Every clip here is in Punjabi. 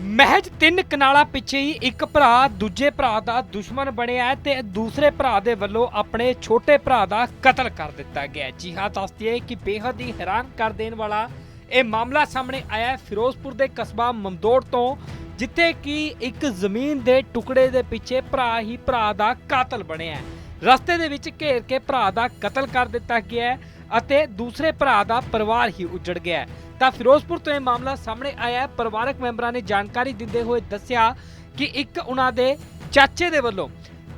ਮਹਿਜ ਤਿੰਨ ਕਨਾਲਾਂ ਪਿੱਛੇ ਹੀ ਇੱਕ ਭਰਾ, ਦੂਜੇ ਭਰਾ ਦਾ ਦੁਸ਼ਮਣ ਬਣਿਆ ਹੈ ਤੇ ਦੂਸਰੇ ਭਰਾ ਦੇ ਵੱਲੋਂ ਆਪਣੇ ਛੋਟੇ ਭਰਾ ਦਾ ਕਤਲ ਕਰ ਦਿੱਤਾ ਗਿਆ ਜੀ ਹਾਂ ਦੱਸਦੀ ਹੈ ਕਿ ਬੇਹੱਦ ਹੀ ਹੈਰਾਨ ਕਰ ਦੇਣ ਵਾਲਾ ਇਹ ਮਾਮਲਾ ਸਾਹਮਣੇ ਆਇਆ ਫਿਰੋਜ਼ਪੁਰ ਦੇ ਕਸਬਾ ਮਮਦੋੜ ਤੋਂ, ਜਿੱਥੇ ਕਿ ਇੱਕ ਜ਼ਮੀਨ ਦੇ ਟੁਕੜੇ ਦੇ ਪਿੱਛੇ ਭਰਾ ਹੀ ਭਰਾ ਦਾ ਕਾਤਲ ਬਣਿਆ ਰਸਤੇ ਦੇ ਵਿੱਚ ਘੇਰ ਕੇ ਭਰਾ ਦਾ ਕਤਲ ਕਰ ਦਿੱਤਾ ਗਿਆ ਅਤੇ ਦੂਸਰੇ ਭਰਾ ਦਾ ਪਰਿਵਾਰ ਹੀ ਉਜੜ ਗਿਆ ਤਾਂ ਫਿਰੋਜ਼ਪੁਰ ਤੋਂ ਇਹ ਮਾਮਲਾ ਸਾਹਮਣੇ ਆਇਆ ਹੈ। ਪਰਿਵਾਰਕ ਮੈਂਬਰਾਂ ਨੇ ਜਾਣਕਾਰੀ ਦਿੰਦੇ ਹੋਏ ਦੱਸਿਆ ਕਿ ਇੱਕ ਉਹਨਾਂ ਦੇ ਚਾਚੇ ਦੇ ਵੱਲੋਂ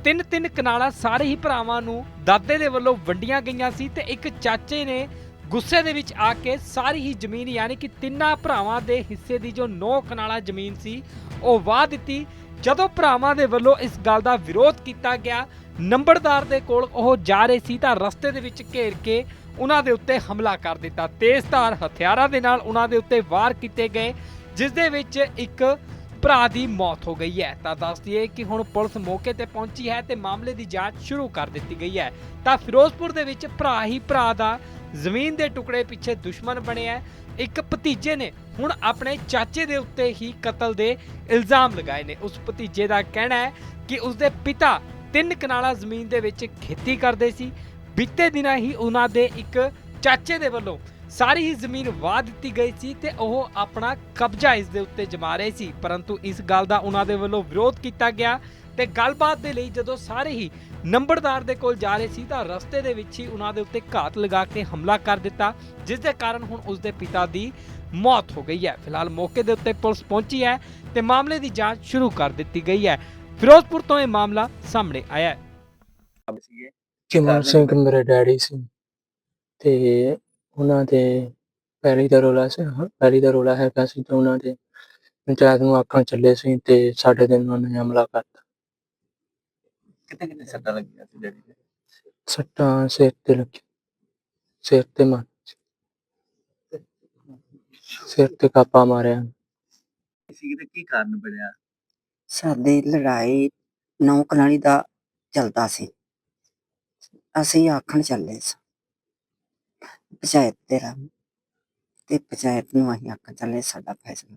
ਤਿੰਨ ਤਿੰਨ ਕਨਾਲਾਂ ਸਾਰੇ ਹੀ ਭਰਾਵਾਂ ਨੂੰ ਦਾਦੇ ਦੇ ਵੱਲੋਂ ਵੰਡੀਆਂ ਗਈਆਂ ਸੀ ਤੇ ਇੱਕ ਚਾਚੇ ਨੇ ਗੁੱਸੇ ਦੇ ਵਿੱਚ ਆ ਕੇ ਸਾਰੀ ਹੀ ਜ਼ਮੀਨ ਯਾਨੀ ਕਿ ਤਿੰਨਾਂ ਭਰਾਵਾਂ ਦੇ ਹਿੱਸੇ ਦੀ ਜੋ 9 ਕਨਾਲਾ ਜ਼ਮੀਨ ਸੀ, ਉਹ ਵਾਹ ਦਿੱਤੀ। ਜਦੋਂ ਭਰਾਵਾਂ ਦੇ ਵੱਲੋਂ ਇਸ ਗੱਲ ਦਾ ਵਿਰੋਧ ਕੀਤਾ ਗਿਆ, ਨੰਬਰਦਾਰ ਦੇ ਕੋਲ ਉਹ ਜਾ ਰਹੇ ਸੀ ਤਾਂ ਰਸਤੇ ਦੇ ਵਿੱਚ ਘੇਰ ਕੇ ਉਹਨਾਂ ਦੇ ਉੱਤੇ ਹਮਲਾ ਕਰ ਦਿੱਤਾ। ਤੇਜ਼ਧਾਰ ਹਥਿਆਰਾਂ ਦੇ ਨਾਲ ਉਹਨਾਂ ਦੇ ਉੱਤੇ ਵਾਰ ਕੀਤੇ ਗਏ ਜਿਸ ਦੇ ਵਿੱਚ ਇੱਕ ਭਰਾ ਦੀ ਮੌਤ ਹੋ ਗਈ ਹੈ। ਤਾਂ ਦੱਸ ਦਈਏ ਕਿ ਹੁਣ ਪੁਲਿਸ ਮੌਕੇ ਤੇ ਪਹੁੰਚੀ ਹੈ ਤੇ ਮਾਮਲੇ ਦੀ ਜਾਂਚ ਸ਼ੁਰੂ ਕਰ ਦਿੱਤੀ ਗਈ ਹੈ। ਤਾਂ ਫਿਰੋਜ਼ਪੁਰ ਦੇ ਵਿੱਚ ਭਰਾ ਹੀ ਭਰਾ ਦਾ ਜ਼ਮੀਨ ਦੇ ਟੁਕੜੇ ਪਿੱਛੇ ਦੁਸ਼ਮਣ ਬਣਿਆ ਹੈ। ਇੱਕ ਭਤੀਜੇ ਨੇ ਹੁਣ ਆਪਣੇ ਚਾਚੇ ਦੇ ਉੱਤੇ ਹੀ ਕਤਲ ਦੇ ਇਲਜ਼ਾਮ ਲਗਾਏ ਨੇ। ਉਸ ਭਤੀਜੇ ਦਾ ਕਹਿਣਾ ਹੈ ਕਿ ਉਸਦੇ ਪਿਤਾ ਤਿੰਨ ਕਨਾਲਾ ਜ਼ਮੀਨ ਦੇ ਵਿੱਚ ਖੇਤੀ ਕਰਦੇ ਸੀ। ਬੀਤੇ ਦਿਨਾਂ ਹੀ ਉਹਨਾਂ ਦੇ ਇੱਕ ਚਾਚੇ ਦੇ ਵੱਲੋਂ ਸਾਰੀ ਹੀ ਜ਼ਮੀਨ ਵਾਹ ਦਿੱਤੀ ਗਈ ਸੀ ਤੇ ਉਹ ਆਪਣਾ ਕਬਜ਼ਾ ਇਸ ਦੇ ਉੱਤੇ ਜਮਾ ਰਹੇ ਸੀ। ਪਰੰਤੂ ਇਸ ਗੱਲ ਦਾ ਉਹਨਾਂ ਦੇ ਵੱਲੋਂ ਵਿਰੋਧ ਕੀਤਾ ਗਿਆ ਤੇ ਗੱਲਬਾਤ ਦੇ ਲਈ ਜਦੋਂ ਸਾਰੇ ਹੀ ਨੰਬਰਦਾਰ ਦੇ ਕੋਲ ਜਾ ਰਹੇ ਸੀ ਤਾਂ ਰਸਤੇ ਦੇ ਵਿੱਚ ਹੀ ਉਹਨਾਂ ਦੇ ਉੱਤੇ ਘਾਤ ਲਗਾ ਕੇ ਹਮਲਾ ਕਰ ਦਿੱਤਾ, ਜਿਸ ਦੇ ਕਾਰਨ ਹੁਣ ਉਸ ਦੇ ਪਿਤਾ ਦੀ ਮੌਤ ਹੋ ਗਈ ਹੈ। ਫਿਲਹਾਲ ਮੌਕੇ ਦੇ ਉੱਤੇ ਪੁਲਿਸ ਪਹੁੰਚੀ ਹੈ ਤੇ ਮਾਮਲੇ ਦੀ ਜਾਂਚ ਸ਼ੁਰੂ ਕਰ ਦਿੱਤੀ ਗਈ ਹੈ। ਫਿਰੋਜ਼ਪੁਰ ਤੋਂ ਇਹ ਮਾਮਲਾ ਸਾਹਮਣੇ ਆਇਆ ਹੈ। ਚਿਮਨ ਸਿੰਘ ਮੇਰੇ ਡੈਡੀ ਸੀ ਤੇ ਉਹਨਾਂ ਦੇ ਪਹਿਲੀ ਦਾ ਰੋਲਾ ਸੀ ਪਹਿਲੀ ਦਾ ਰੋਲਾ ਹੈਗਾ ਸੀ ਤੇ ਉਹਨਾਂ ਦੇ ਪੰਚਾਇਤ ਨੂੰ ਆਖਣ ਚੱਲੇ ਸੀ ਤੇ ਸਾਡੇ ਦਿਨ ਉਹਨਾਂ ਨੇ ਹਮਲਾ ਕਰਤਾ। ਕਿਤੇ ਕਿਤੇ ਸੱਟਾਂ ਲੱਗੀਆਂ ਸੀ ਡੈਡੀ ਦੇ? ਸੱਟਾਂ ਸਿਰ ਤੇ ਲੱਗੀ ਸਿਰ ਤੇ ਮਾਰ ਸਿਰ ਤੇ ਕਾਪਾ ਮਾਰਿਆ। ਸੀ ਤੇ ਕੀ ਕਾਰਨ ਬਣਿਆ? ਸਾਡੀ ਲੜਾਈ ਨੌ ਕਨਾਲੀ ਦਾ ਚੱਲਦਾ ਸੀ। ਅਸੀਂ ਆਖਣ ਚੱਲੇ ਸੀ। ਪੰਚਾਇਤ ਦੇ ਰਾਹ ਤੇ ਪੰਚਾਇਤ ਨੂੰ ਅਸੀਂ ਆਖਣ ਚੱਲੇ ਸਾਡਾ ਫੈਸਲਾ।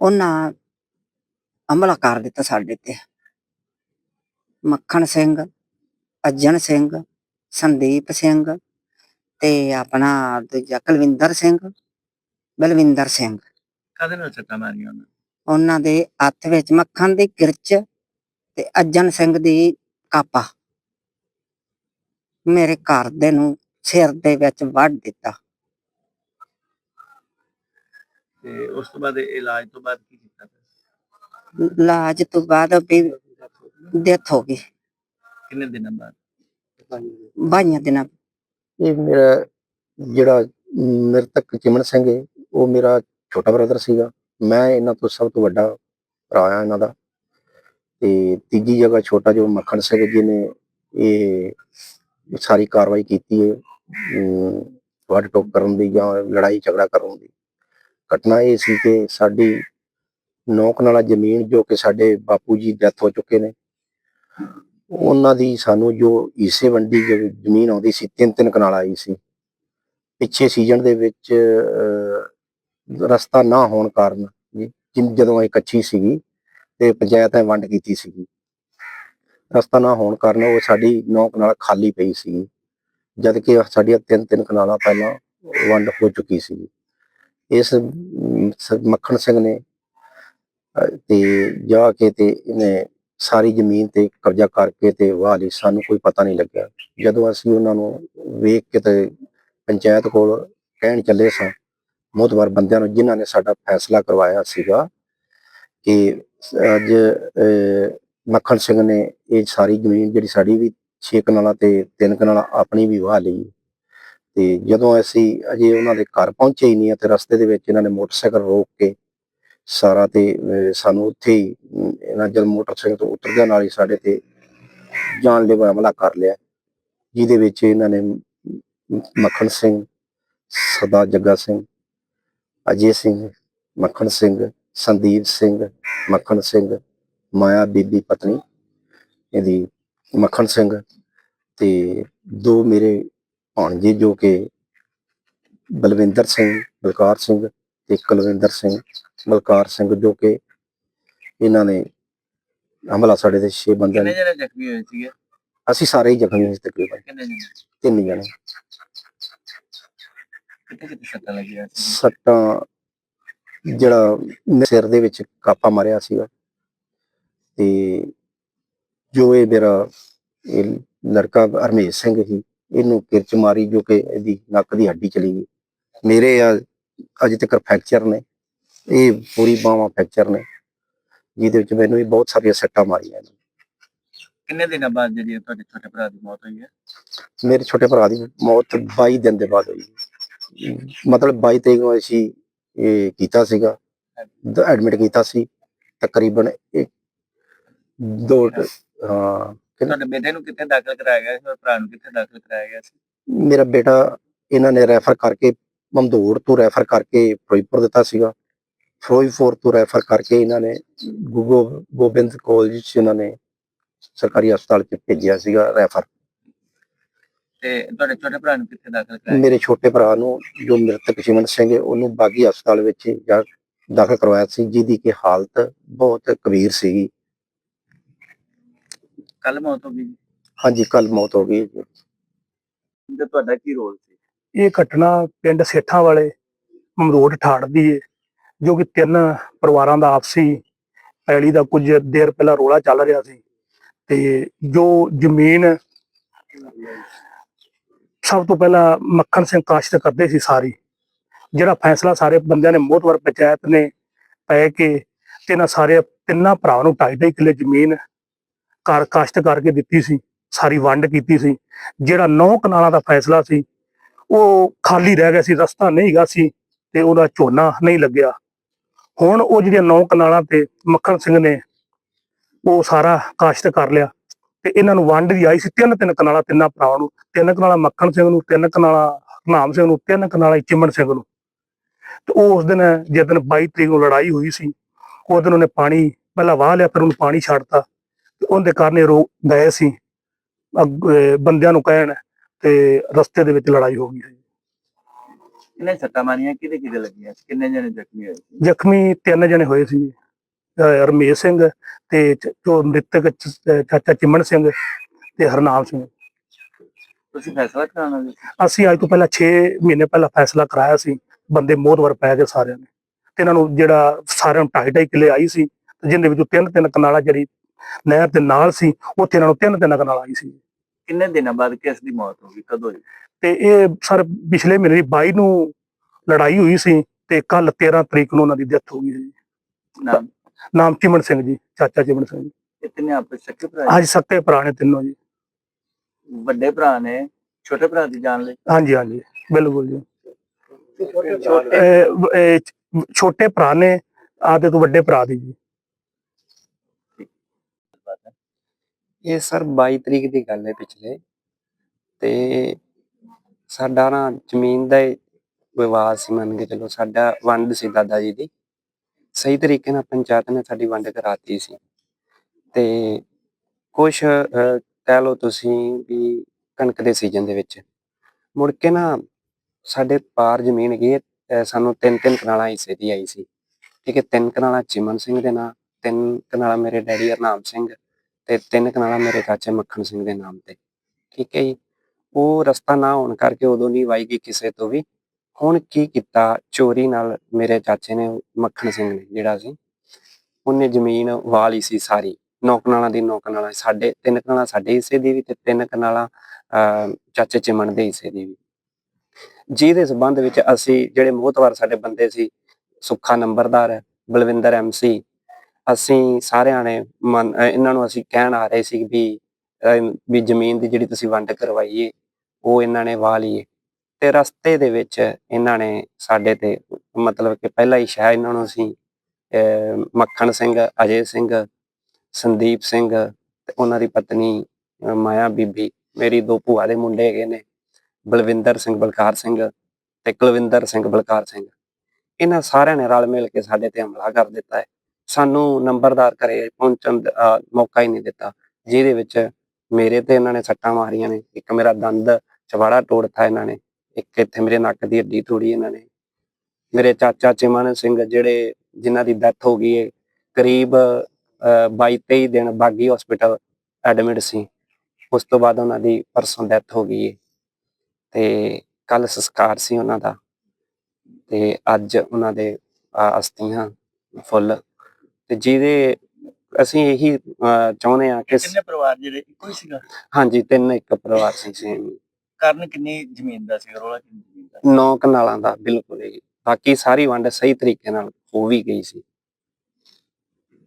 ਉਹਨਾਂ ਹਮਲਾ ਕਰ ਦਿੱਤਾ ਸਾਡੇ ਤੇ। ਮੱਖਣ ਸਿੰਘ ਅਜਨ ਸਿੰਘ ਸੰਦੀਪ ਸਿੰਘ ਤੇ ਆਪਣਾ ਦੂਜਾ ਕੁਲਵਿੰਦਰ ਸਿੰਘ ਬਲਵਿੰਦਰ ਸਿੰਘ। ਕਾਹਦੇ ਨਾਲ ਸੱਟਾਂ ਮਾਰੀਆਂ ਉਹਨਾਂ ਉਹਨਾਂ ਦੇ ਹੱਥ ਵਿੱਚ ਮੱਖਣ ਦੀ ਕਿਰਚ ਤੇ ਅਜਨ ਸਿੰਘ ਦੀ ਕਾਪਾ। ਮੇਰੇ ਘਰ ਦੇ ਨੂੰ ਸਿਰ ਦੇ ਵਿੱਚ ਵੱਢ ਦਿੱਤਾ। ਤੇ ਉਸ ਤੋਂ ਬਾਅਦ ਇਹ ਇਲਾਜ ਤੋਂ ਬਾਅਦ ਕੀ ਕੀਤਾ ਇਲਾਜ ਤੋਂ ਬਾਅਦ ਵੀ ਡੈਥ ਹੋ ਗਈ। ਕਿੰਨੇ ਦਿਨਾਂ ਬਾਅਦ? ਬਾਈਆਂ ਦਿਨਾਂ ਇਹ ਮੇਰਾ ਜਿਹੜਾ ਮ੍ਰਿਤਕ ਚਿਮਨ ਸਿੰਘ ਹੈ ਉਹ ਮੇਰਾ ਛੋਟਾ ਬ੍ਰਦਰ ਸੀਗਾ। ਮੈਂ ਇਹਨਾਂ ਤੋਂ ਸਭ ਤੋਂ ਵੱਡਾ ਭਰਾ ਆ ਇਹਨਾਂ ਦਾ। ਤੇ ਤੀਜੀ ਜਗ੍ਹਾ ਛੋਟਾ ਜੋ ਮੱਖਣ ਸਿੰਘ ਜੀ ਨੇ ਇਹ ਸਾਰੀ ਕਾਰਵਾਈ ਕੀਤੀ ਹੈ ਅਮ, ਟੋਕ ਕਰਨ ਦੀ ਜਾਂ ਲੜਾਈ ਝਗੜਾ ਕਰਨ ਦੀ। ਘਟਨਾ ਇਹ ਸੀ ਕਿ ਸਾਡੀ ਨੌਕ ਨਾਲਾ ਜ਼ਮੀਨ ਜੋ ਕਿ ਸਾਡੇ ਬਾਪੂ ਜੀ ਡੈਥ ਹੋ ਚੁੱਕੇ ਨੇ ਉਹਨਾਂ ਦੀ ਸਾਨੂੰ ਜੋ ਹਿੱਸੇ ਵੰਡੀ ਜ਼ਮੀਨ ਆਉਂਦੀ ਸੀ ਤਿੰਨ ਤਿੰਨ ਕਨਾਲ ਆਈ ਸੀ। ਪਿੱਛੇ ਸੀਜ਼ਨ ਦੇ ਵਿੱਚ ਰਸਤਾ ਨਾ ਹੋਣ ਕਾਰਨ ਜਦੋਂ ਇਹ ਕੱਚੀ ਸੀਗੀ ਤੇ ਪੰਚਾਇਤ ਨੇ ਵੰਡ ਕੀਤੀ ਸੀਗੀ। ਰਸਤਾ ਨਾ ਹੋਣ ਕਾਰਨ ਉਹ ਸਾਡੀ ਨੌ ਕਨਾਲ ਖਾਲੀ ਪਈ ਸੀ। ਜਦ ਕਿ ਸਾਡੀਆਂ ਤਿੰਨ ਤਿੰਨ ਕਨਾਲਾਂ ਪਹਿਲਾਂ ਵੰਡ ਹੋ ਚੁੱਕੀ ਸੀ। ਇਸ ਮੱਖਣ ਸਿੰਘ ਨੇ ਤੇ ਜਾ ਕੇ ਤੇ ਇਹਨੇ ਸਾਰੀ ਜ਼ਮੀਨ ਤੇ ਕਬਜ਼ਾ ਕਰਕੇ ਤੇ ਵਾਹ ਲਈ। ਸਾਨੂੰ ਕੋਈ ਪਤਾ ਨਹੀਂ ਲੱਗਿਆ। ਜਦੋਂ ਅਸੀਂ ਉਹਨਾਂ ਨੂੰ ਵੇਖ ਕੇ ਤੇ ਪੰਚਾਇਤ ਕੋਲ ਕਹਿਣ ਚੱਲੇ ਸਾਂ ਮੋਤਬਰ ਬੰਦਿਆਂ ਨੂੰ ਜਿਨ੍ਹਾਂ ਨੇ ਸਾਡਾ ਫੈਸਲਾ ਕਰਵਾਇਆ ਸੀਗਾ ਕਿ ਅੱਜ ਅਹ, ਮੱਖਣ ਸਿੰਘ ਨੇ ਇਹ ਸਾਰੀ ਜ਼ਮੀਨ ਜਿਹੜੀ ਸਾਡੀ ਵੀ 6 ਕਨਾਲਾਂ ਤੇ 3 ਕਨਾਲਾਂ ਆਪਣੀ ਵੀ ਵਾਹ ਲਈ। ਤੇ ਜਦੋਂ ਅਸੀਂ ਅਜੇ ਉਹਨਾਂ ਦੇ ਘਰ ਪਹੁੰਚੇ ਹੀ ਨਹੀਂ ਤੇ ਰਸਤੇ ਦੇ ਵਿੱਚ ਇਹਨਾਂ ਨੇ ਮੋਟਰਸਾਈਕਲ ਰੋਕ ਕੇ ਸਾਰਾ ਤੇ ਸਾਨੂੰ ਉੱਥੇ ਹੀ ਇਹਨਾਂ ਜਦ ਮੋਟਰਸਾਈਕਲ ਤੋਂ ਉਤਰਦਿਆਂ ਨਾਲ ਹੀ ਸਾਡੇ ਤੇ ਜਾਨਲੇਵਾ ਹਮਲਾ ਕਰ ਲਿਆ। ਜਿਹਦੇ ਵਿੱਚ ਇਹਨਾਂ ਨੇ ਮੱਖਣ ਸਿੰਘ, ਸਰਦਾਰ ਜੱਗਾ ਸਿੰਘ, ਅਜੇ ਸਿੰਘ, ਮੱਖਣ ਸਿੰਘ, ਸੰਦੀਪ ਸਿੰਘ, ਮੱਖਣ ਸਿੰਘ ਮਾਇਆ ਬੀਬੀ ਪਤਨੀ ਇਹਦੀ ਮੱਖਣ ਸਿੰਘ ਤੇ ਦੋ ਮੇਰੇ ਭਾਣਜੇ ਜੋ ਕਿ ਬਲਵਿੰਦਰ ਸਿੰਘ ਬਲਕਾਰ ਸਿੰਘ ਤੇ ਕੁਲਵਿੰਦਰ ਸਿੰਘ ਬਲਕਾਰ ਸਿੰਘ ਜੋ ਕਿ ਇਹਨਾਂ ਨੇ ਹਮਲਾ ਸਾਡੇ ਤੇ 6 ਬੰਦਿਆਂ ਕਿੰਨੇ ਨੇ ਜਣੇ ਜ਼ਖਮੀ ਹੋਏ ਸੀਗੇ? ਅਸੀਂ ਸਾਰੇ ਹੀ ਜ਼ਖਮੀ ਸੀ ਤਕਰੀਬਨ। ਕਿੰਨੇ ਜਣੇ? ਤਿੰਨ ਜਣੇ। ਕਿੱਥੇ ਕਿੱਥੇ ਸੱਟਾਂ ਲੱਗੀਆਂ ਸੀ? ਸੱਟਾਂ ਜਿਹੜਾ ਸਿਰ ਦੇ ਵਿੱਚ ਕਾਪਾ ਮਾਰਿਆ ਸੀਗਾ। ਤੇ ਜੋ ਇਹ ਮੇਰਾ ਇਹ ਲੜਕਾ ਹਰਮੇਸ਼ ਸਿੰਘ ਸੀ ਇਹਨੂੰ ਕਿਰਚ ਮਾਰੀ ਜੋ ਕਿ ਇਹਦੀ ਨੱਕ ਦੀ ਹੱਡੀ ਚਲੀ ਗਈ। ਮੇਰੇ ਆ ਅਜੇ ਤੱਕ ਫ੍ਰੈਕਚਰ ਨੇ ਇਹ ਪੂਰੀ ਬਾਹਾਂ ਫ੍ਰੈਕਚਰ ਨੇ ਜਿਹਦੇ ਵਿੱਚ ਮੈਨੂੰ ਵੀ ਬਹੁਤ ਸਾਰੀਆਂ ਸੱਟਾਂ ਮਾਰੀਆਂ ਨੇ। ਕਿੰਨੇ ਦਿਨਾਂ ਬਾਅਦ ਜਿਹੜੀ ਇਹ ਤੁਹਾਡੇ ਛੋਟੇ ਭਰਾ ਦੀ ਮੌਤ ਹੋਈ ਹੈ? ਮੇਰੇ ਛੋਟੇ ਭਰਾ ਦੀ ਮੌਤ 22 ਦਿਨ ਦੇ ਬਾਅਦ ਹੋਈ। ਮਤਲਬ 22 ਤਰੀਕ ਨੂੰ ਅਸੀਂ ਇਹ ਕੀਤਾ ਸੀਗਾ ਐਡਮਿਟ ਕੀਤਾ ਸੀ ਤਕਰੀਬਨ ਦੋ ਹਾਂ ਕਿੰਨਾ- ਤੁਹਾਡੇ ਬੇਟੇ ਨੂੰ ਕਿੱਥੇ ਦਾਖਲ ਕਰਾਇਆ ਗਿਆ ਸੀ? ਔਰ ਭਰਾ ਨੂੰ ਕਿੱਥੇ ਦਾਖਲ ਕਰਾਇਆ ਗਿਆ ਸੀ? ਮੇਰਾ ਬੇਟਾ ਇਹਨਾਂ ਨੇ ਰੈਫਰ ਕਰਕੇ ਮਮਦੂਰ ਤੋਂ ਰੈਫਰ ਕਰਕੇ ਫਿਰੋਜ਼ਪੁਰ ਦਿੱਤਾ ਸੀਗਾ। ਫਿਰੋਜ਼ਪੁਰ ਤੋਂ ਰੈਫਰ ਕਰਕੇ ਇਹਨਾਂ ਨੇ ਗੁਗੋ ਗੋਬਿੰਦ ਕਾਲਜ ਚ ਇਹਨਾਂ ਨੇ ਸਰਕਾਰੀ ਹਸਪਤਾਲ ਚ ਭੇਜਿਆ ਸੀਗਾ ਰੈਫਰ। ਤੇ ਤੁਹਾਡੇ ਛੋਟੇ ਭਰਾ ਨੂੰ ਕਿੱਥੇ ਦਾਖਲ ਕਰਾਇਆ? ਮੇਰੇ ਛੋਟੇ ਭਰਾ ਨੂੰ ਜੋ ਮ੍ਰਿਤਕ ਸ਼ਿਵਨ ਸਿੰਘ ਹੈ ਉਹਨੂੰ ਬਾਗੀ ਹਸਪਤਾਲ ਵਿੱਚ ਜਾ ਦਾਖਲ ਕਰਵਾਇਆ ਸੀ ਜਿਹਦੀ ਕਿ ਹਾਲਤ ਬਹੁਤ ਗੰਭੀਰ ਸੀਗੀ। ਕੱਲ ਮੌਤ ਹੋ ਗਈ ਜੀ। ਹਾਂਜੀ ਕੱਲ ਮੌਤ ਹੋ ਗਈ ਜੀ। ਤੇ ਤੁਹਾਡਾ ਕੀ ਰੋਲ ਸੀ ਇਹ ਘਟਨਾ ਪਿੰਡ ਸੇਠਾਂ ਵਾਲੇ ਮਮਰੋਡ ਠਾੜ ਦੀ ਏ ਜੋ ਕਿ ਤਿੰਨ ਪਰਿਵਾਰਾਂ ਦਾ ਆਪਸੀ ਪੈਲੀ ਦਾ ਕੁਝ ਦੇਰ ਪਹਿਲਾਂ ਰੋਲਾ ਚੱਲ ਰਿਹਾ ਸੀ ਤੇ ਜੋ ਜ਼ਮੀਨ ਸਭ ਤੋਂ ਪਹਿਲਾਂ ਮੱਖਣ ਸਿੰਘ ਕਾਸ਼ਤ ਕਰਦੇ ਸੀ ਸਾਰੀ ਜਿਹੜਾ ਫੈਸਲਾ ਸਾਰੇ ਬੰਦਿਆਂ ਨੇ ਮੋਹਤਵਰ ਪੰਚਾਇਤ ਨੇ ਪੈ ਕੇ ਤੇ ਇਹਨਾਂ ਸਾਰੇ ਤਿੰਨਾਂ ਭਰਾਵਾਂ ਨੂੰ ਢਾਈ ਢਾਈ ਕਿੱਲੇ ਜ਼ਮੀਨ ਘਰ ਕਾਸ਼ਤ ਕਰਕੇ ਦਿੱਤੀ ਸੀ, ਸਾਰੀ ਵੰਡ ਕੀਤੀ ਸੀ। ਜਿਹੜਾ ਨੌ ਕਨਾਲਾਂ ਦਾ ਫੈਸਲਾ ਸੀ, ਉਹ ਖਾਲੀ ਰਹਿ ਗਿਆ ਸੀ, ਰਸਤਾ ਨਹੀਂ ਗਾ ਸੀ ਤੇ ਉਹਦਾ ਝੋਨਾ ਨਹੀਂ ਲੱਗਿਆ। ਹੁਣ ਉਹ ਜਿਹੜੀਆਂ ਨੌ ਕਨਾਲਾਂ ਤੇ ਮੱਖਣ ਸਿੰਘ ਨੇ, ਉਹ ਸਾਰਾ ਕਾਸ਼ਤ ਕਰ ਲਿਆ ਤੇ ਇਹਨਾਂ ਨੂੰ ਵੰਡ ਦੀ ਆਈ ਸੀ। ਤਿੰਨ ਤਿੰਨ ਕਨਾਲਾਂ ਤਿੰਨਾਂ ਭਰਾਵਾਂ ਨੂੰ, ਤਿੰਨ ਕਨਾਲਾਂ ਮੱਖਣ ਸਿੰਘ ਨੂੰ, ਤਿੰਨ ਕਨਾਲਾਂ ਹਰਨਾਮ ਸਿੰਘ ਨੂੰ, ਤਿੰਨ ਕਨਾਲਾਂ ਚਿਮਨ ਸਿੰਘ ਨੂੰ। ਤੇ ਉਹ ਉਸ ਦਿਨ, ਜਿਸ ਦਿਨ 22 ਤਰੀਕ ਨੂੰ ਲੜਾਈ ਹੋਈ ਸੀ, ਉਸ ਦਿਨ ਉਹਨੇ ਪਾਣੀ ਪਹਿਲਾਂ ਵਾਹ ਲਿਆ, ਫਿਰ ਉਹਨੂੰ ਪਾਣੀ ਛੱਡਤਾ। ਤੇ ਉਹਦੇ ਕਾਰਨ ਇਹ ਰੋ ਗਏ ਸੀ। ਬੰਦਿਆਂ ਨੂੰ ਕਹਿਣ ਤੇ ਰਸਤੇ ਦੇ ਵਿੱਚ ਲੜਾਈ ਹੋ ਗਈ। ਸੀ ਕਿੰਨੇ ਸੱਟਾਂ ਮਾਰੀਆਂ ਕਿਹਦੇ ਕਿਹਦੇ ਲੱਗੀਆਂ? ਕਿੰਨੇ ਜਣੇ ਜ਼ਖਮੀ ਹੋਏ ਸੀ? ਜ਼ਖਮੀ ਤਿੰਨ ਜਣੇ ਹੋਏ ਸੀ। ਰਮੇਸ਼ ਸਿੰਘ ਤੇ ਜੋ ਮ੍ਰਿਤਕ ਚਾਚਾ ਚਿਮਨ ਸਿੰਘ ਤੇ ਹਰਨਾਮ ਸਿੰਘ। ਤੁਸੀਂ ਫੈਸਲਾ ਕਰਾਉਣ ਵਾਲੇ? ਅਸੀਂ ਅੱਜ ਤੋਂ ਪਹਿਲਾਂ 6 ਮਹੀਨੇ ਪਹਿਲਾਂ ਫੈਸਲਾ ਕਰਾਇਆ ਸੀ। ਬੰਦੇ ਮੋਹਤਵਰ ਪੈ ਗਏ ਸਾਰਿਆਂ ਨੇ ਤੇ ਇਹਨਾਂ ਨੂੰ ਜਿਹੜਾ ਸਾਰਿਆਂ ਨੂੰ ਢਾਈ ਢਾਈ ਕਿੱਲੇ ਆਈ ਸੀ। ਜਿੰਦੇ ਵਿੱਚੋਂ ਤਿੰਨ ਤਿੰਨ ਕਨਾਲਾ ਜਿਹੜੀ ਨਹਿਰ ਦੇ ਨਾਲ ਸੀ ਉੱਥੇ ਇਹਨਾਂ ਨੂੰ ਤਿੰਨ ਤਿੰਨ ਕਨਾਲ ਆਈ ਸੀ। ਕਿੰਨੇ ਦਿਨਾਂ ਬਾਅਦ ਕਿਸ ਦੀ ਮੌਤ ਹੋ ਗਈ? ਕਦੋਂ ਹੋਈ? ਤੇ ਇਹ ਸਰ ਪਿਛਲੇ ਮਹੀਨੇ ਦੀ 22 ਨੂੰ ਲੜਾਈ ਹੋਈ ਸੀ ਤੇ ਕੱਲ 13 ਤਰੀਕ ਨੂੰ ਉਹਨਾਂ ਦੀ ਡੈਥ ਹੋ ਗਈ ਸੀ। ਨਾਮ? ਨਾਮ ਚਿਮਨ ਸਿੰਘ ਜੀ ਚਾਚਾ ਚਿਮਨ ਸਿੰਘ ਜੀ। ਇਤਨੇ ਆਪਸ ਸਕੇ ਭਰਾ ਅੱਜ ਸੱਤੇ ਭਰਾ ਨੇ ਤਿੰਨੋਂ ਜੀ। ਵੱਡੇ ਭਰਾ ਨੇ ਛੋਟੇ ਭਰਾ ਦੀ ਜਾਨ ਲਈ? ਹਾਂਜੀ ਹਾਂਜੀ ਬਿਲਕੁਲ ਜੀ। ਛੋਟੇ ਛੋਟੇ ਭਰਾ ਨੇ ਆਦੇ ਤੋਂ ਵੱਡੇ ਭਰਾ ਦੀ ਜੀ। ਇਹ ਸਰ 22 ਤਰੀਕ ਦੀ ਗੱਲ ਹੈ ਪਿਛਲੇ ਤੇ ਸਾਡਾ ਨਾ ਜ਼ਮੀਨ ਦਾ ਵਿਵਾਦ ਸੀ ਮੰਨ ਕੇ ਚਲੋ, ਸਾਡਾ ਵੰਡ ਸੀ ਦਾਦਾ ਜੀ ਦੀ। ਸਹੀ ਤਰੀਕੇ ਨਾਲ ਪੰਚਾਇਤ ਨੇ ਸਾਡੀ ਵੰਡ ਕਰਾਤੀ ਸੀ। ਤੇ ਕੁਝ ਕਹਿ ਲਓ ਤੁਸੀਂ ਵੀ ਕਣਕ ਦੇ ਸੀਜ਼ਨ ਦੇ ਵਿੱਚ ਮੁੜ ਕੇ ਨਾ ਸਾਡੇ ਪਾਰ ਜ਼ਮੀਨ ਗਈ ਸਾਨੂੰ ਤਿੰਨ ਤਿੰਨ ਕਨਾਲਾਂ ਹਿੱਸੇ ਦੀ ਆਈ ਸੀ। ਠੀਕ ਹੈ, ਤਿੰਨ ਕਨਾਲਾਂ ਚਿਮਨ ਸਿੰਘ ਦੇ ਨਾਂ, ਤਿੰਨ ਕਨਾਲਾਂ ਮੇਰੇ ਡੈਡੀ ਹਰਨਾਮ ਸਿੰਘ ਤੇ ਤਿੰਨ ਕਨਾਲਾਂ ਮੇਰੇ ਚਾਚੇ ਮੱਖਣ ਸਿੰਘ ਦੇ ਨਾਮ ਤੇ। ਠੀਕ ਹੈ ਜੀ? ਉਹ ਰਸਤਾ ਨਾ ਹੋਣ ਕਰਕੇ ਉਦੋਂ ਨਹੀਂ ਵਾਈ ਗਈ ਕਿਸੇ ਤੋਂ ਵੀ। ਹੁਣ ਕੀ ਕੀਤਾ? ਚੋਰੀ ਨਾਲ ਮੇਰੇ ਚਾਚੇ ਨੇ ਮੱਖਣ ਸਿੰਘ ਨੇ ਜਿਹੜਾ ਸੀ ਉਹਨੇ ਜ਼ਮੀਨ ਵਾਹ ਸੀ ਸਾਰੀ। ਨੌ ਕਨਾਲਾਂ ਦੀ ਨੌ ਕਨਾਲਾਂ ਸਾਡੇ ਤਿੰਨ ਕਨਾਲਾਂ ਸਾਡੇ ਹਿੱਸੇ ਦੀ ਵੀ ਤੇ ਤਿੰਨ ਕਨਾਲਾਂ ਅਹ, ਚਾਚੇ ਚਿਮਣ ਦੇ ਹਿੱਸੇ ਦੀ ਵੀ। ਜਿਹਦੇ ਸਬੰਧ ਵਿੱਚ ਅਸੀਂ ਜਿਹੜੇ ਮੋਹਤਵਾਰ ਸਾਡੇ ਬੰਦੇ ਸੀ ਸੁੱਖਾ ਨੰਬਰਦਾਰ ਬਲਵਿੰਦਰ ਐਮਸੀ ਅਸੀਂ ਸਾਰਿਆਂ ਨੇ ਮਨ- ਅਹ ਇਹਨਾਂ ਨੂੰ ਅਸੀਂ ਕਹਿਣ ਆ ਰਹੇ ਸੀ ਵੀ, ਅਹ ਵੀ ਜ਼ਮੀਨ ਦੀ ਜਿਹੜੀ ਤੁਸੀਂ ਵੰਡ ਕਰਵਾਈਏ ਉਹ ਇਹਨਾਂ ਨੇ ਵਾਹ ਲਈਏ ਤੇ ਰਸਤੇ ਦੇ ਵਿੱਚ ਇਹਨਾਂ ਨੇ ਸਾਡੇ ਤੇ, ਮਤਲਬ ਕਿ ਪਹਿਲਾ ਹੀ ਸ਼ਾਇਦ ਇਹਨਾਂ ਨੂੰ ਅਸੀਂ, ਅਹ ਮੱਖਣ ਸਿੰਘ, ਅਜੇ ਸਿੰਘ, ਸੰਦੀਪ ਸਿੰਘ ਤੇ ਉਹਨਾਂ ਦੀ ਪਤਨੀ, ਅਹ ਮਾਇਆ ਬੀਬੀ, ਮੇਰੀ ਦੋ ਭੂਆ ਦੇ ਮੁੰਡੇ ਹੈਗੇ ਨੇ, ਬਲਵਿੰਦਰ ਸਿੰਘ, ਬਲਕਾਰ ਸਿੰਘ ਤੇ ਕੁਲਵਿੰਦਰ ਸਿੰਘ, ਬਲਕਾਰ ਸਿੰਘ। ਇਹਨਾਂ ਸਾਰਿਆਂ ਨੇ ਰਲ ਮਿਲ ਕੇ ਸਾਡੇ ਤੇ ਹਮਲਾ ਕਰ ਦਿੱਤਾ ਹੈ ਸਾਨੂੰ ਨੰਬਰਦਾਰ ਘਰੇ ਪਹੁੰਚਣ ਦਾ ਮੌਕਾ ਹੀ ਨਹੀਂ ਦਿੱਤਾ। ਜਿਹਦੇ ਵਿੱਚ ਮੇਰੇ ਤੇ ਇਹਨਾਂ ਨੇ ਸੱਟਾਂ ਮਾਰੀਆਂ ਨੇ। ਇੱਕ ਮੇਰਾ ਦੰਦ ਚਵਾੜਾ ਤੋੜਤਾ ਇਹਨਾਂ ਨੇ। ਇੱਕ ਇੱਥੇ ਮੇਰੇ ਨੱਕ ਦੀ ਹੱਡੀ ਤੋੜੀ ਇਹਨਾਂ ਨੇ। ਮੇਰੇ ਚਾਚਾ ਚਿਮਨ ਸਿੰਘ ਜਿਹੜੇ, ਜਿਨ੍ਹਾਂ ਦੀ ਡੈਥ ਹੋ ਗਈ ਹੈ ਕਰੀਬ 22 23 ਦਿਨ ਬਾਗੀ ਹਸਪੀਟਲ ਐਡਮਿਟ ਸੀ। ਉਸ ਤੋਂ ਬਾਅਦ ਉਹਨਾਂ ਦੀ ਪਰਸੋਂ ਡੈਥ ਹੋ ਗਈ ਹੈ ਤੇ ਕੱਲ ਸੰਸਕਾਰ ਸੀ ਉਹਨਾਂ ਦਾ। ਤੇ ਅੱਜ ਉਹਨਾਂ ਦੇ ਅਸਥੀਆਂ ਫੁੱਲ ਤੇ ਜਿਹਦੇ ਅਸੀਂ ਇਹੀ ਅਹ, ਚਾਹੁੰਦੇ ਆ ਕਿ ਕਿੰਨੇ ਪਰਿਵਾਰ ਜਿਹੜੇ ਇੱਕੋ ਹੀ ਸੀਗਾ? ਹਾਂਜੀ ਤਿੰਨ ਇੱਕ ਪਰਿਵਾਰ ਸੀ ਸੇਮ ਕਾਰਨ ਕਿੰਨੀ ਜ਼ਮੀਨ ਦਾ ਸੀ ਰੋਲਾ ਕਿੰਨੀ ਜ਼ਮੀਨ ਦਾ ਨੌ ਕਨਾਲਾਂ ਦਾ ਬਿਲਕੁਲ ਹੀ। ਬਾਕੀ ਸਾਰੀ ਵੰਡ ਸਹੀ ਤਰੀਕੇ ਨਾਲ ਹੋ ਵੀ ਗਈ ਸੀ।